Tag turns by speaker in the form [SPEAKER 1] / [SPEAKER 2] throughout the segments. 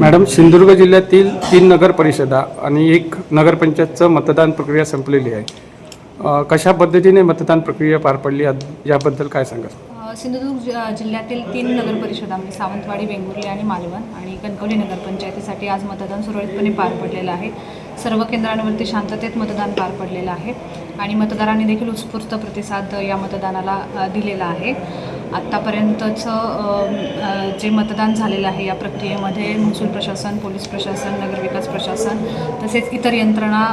[SPEAKER 1] Madam Sindhudurg जिल्ह्यातील तीन नगर परिषदा आणि एक नगरपंचायतचं मतदान प्रक्रिया संपलेली आहे. अ, कशा पद्धतीने मतदान प्रक्रिया पार पडली? यात- याबद्दल काय सांगा
[SPEAKER 2] अ, सिंधुदुर्ग जि- जिल्ह्यातील तीन नगर परिषदा म्हणजे सावंतवाडी वेंगुर्ली आणि मालवण आणि कणकवली नगरपंचायतीसाठी आज मतदान सुरळीतपणे पार पडलेलं आहे. सर्व केंद्रांवरती शांततेत मतदान पार पडलेलं आहे आणि मतदारांनी देखील उत्स्फूर्त प्रतिसाद या मतदानाला अ, दिलेला आहे. आत्तापर्यंतचं अ, जे मतदान झालेलं आहे या प्रक्रियेमध्ये महसूल प्रशासन पोलीस प्रशासन नगरविकास प्रशासन तसेच इतर यंत्रणा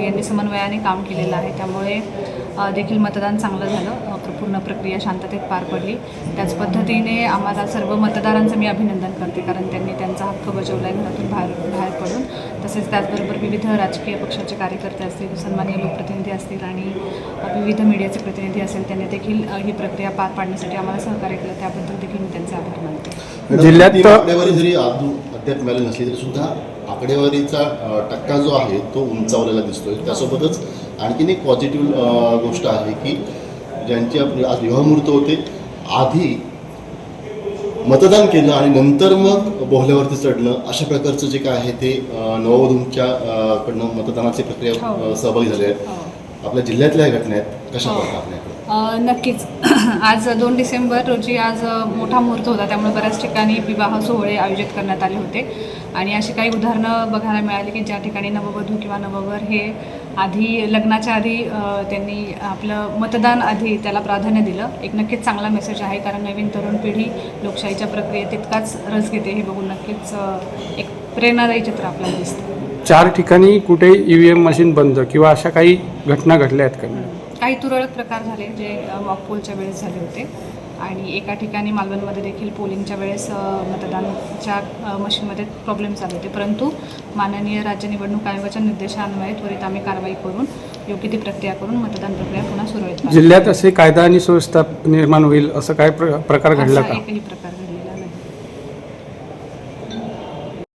[SPEAKER 2] यांनी समन्वयाने काम केलेलं आहे. त्यामुळे देखील मतदान चांगलं झालं. पूर्ण प्रक्रिया शांततेत पार पडली. त्याच पद्धतीने आम्हाला सर्व मतदारांचं मी अभिनंदन करते कारण त्यांनी त्यांचा हक्क बजावला आहे घरातून बाहेर बाहेर पडून. तसेच त्याचबरोबर विविध राजकीय पक्षाचे कार्यकर्ते असतील सन्मान्य लोकप्रतिनिधी असतील आणि विविध मीडियाचे प्रतिनिधी असेल त्यांनी देखील ही प्रक्रिया पार पाडण्यासाठी आम्हाला सहकार्य केलं. त्याबद्दल देखील मी त्यांचे आभार मानते.
[SPEAKER 1] जिल्ह्यात-
[SPEAKER 3] आकडेवारी जरी अद्याप मिळाली नसली तरी सुद्धा आकडेवारीचा टक्का जो आहे तो उंचावलेला दिसतोय त्यासोबतच आणखीन एक पॉझिटिव्ह गोष्ट आहे की ज्यांची आपली आज विवाहमुहूर्त होते आधी मतदान केलं आणि नंतर मग बोहल्यावरती चढणं अशा प्रकारचं जे काय आहे ते नववधूंच्या कडनं मतदानाची प्रक्रिया
[SPEAKER 2] हो.
[SPEAKER 3] सहभागी झाले आहेत
[SPEAKER 2] हो.
[SPEAKER 3] आपल्या जिल्ह्यातल्या ह्या घटना आहेत कशा
[SPEAKER 2] हो.
[SPEAKER 3] पडतात आपल्याकडे
[SPEAKER 2] नक्कीच. आज दोन डिसेंबर रोजी आज मोठा मुहूर्त होता. त्यामुळे बऱ्याच ठिकाणी विवाह सोहळे आयोजित करण्यात आले होते. आणि अशी काही उदाहरणं बघायला मिळाली की ज्या ठिकाणी नववधू किंवा नववर हे आधी लग्नाच्या आधी त्यांनी आपलं मतदान आधी त्याला प्राधान्य दिलं. एक नक्कीच चांगला मेसेज आहे कारण नवीन तरुण पिढी लोकशाहीच्या प्रक्रियेत तितकाच रस घेते हे बघून नक्कीच एक प्रेरणादायी चित्र आपल्याला दिसतं.
[SPEAKER 1] चार ठिकाणी कुठे ई व्ही एम मशीन बंद किंवा अशा काही घटना घडल्या आहेत का?
[SPEAKER 2] काही तुरळक प्रकार झाले जे मॉकपोलच्या वेळेस झाले होते. आणि एका ठिकाणी मालवणमध्ये देखील पोलिंगच्या वेळेस मतदानच्या मशीनमध्ये प्रॉब्लेम झाले होते. परंतु माननीय राज्य निवडणूक आयोगाच्या निर्देशान्वये त्वरित आम्ही कारवाई करून योग्य ती प्रक्रिया करून मतदान प्रक्रिया पुन्हा सुरळीत
[SPEAKER 1] जिल्ह्यात असे कायदा आणि सुव्यवस्था निर्माण होईल असं काय प्र- प्रकार घडला
[SPEAKER 2] असा
[SPEAKER 1] का?
[SPEAKER 2] एकही प्रकार घडला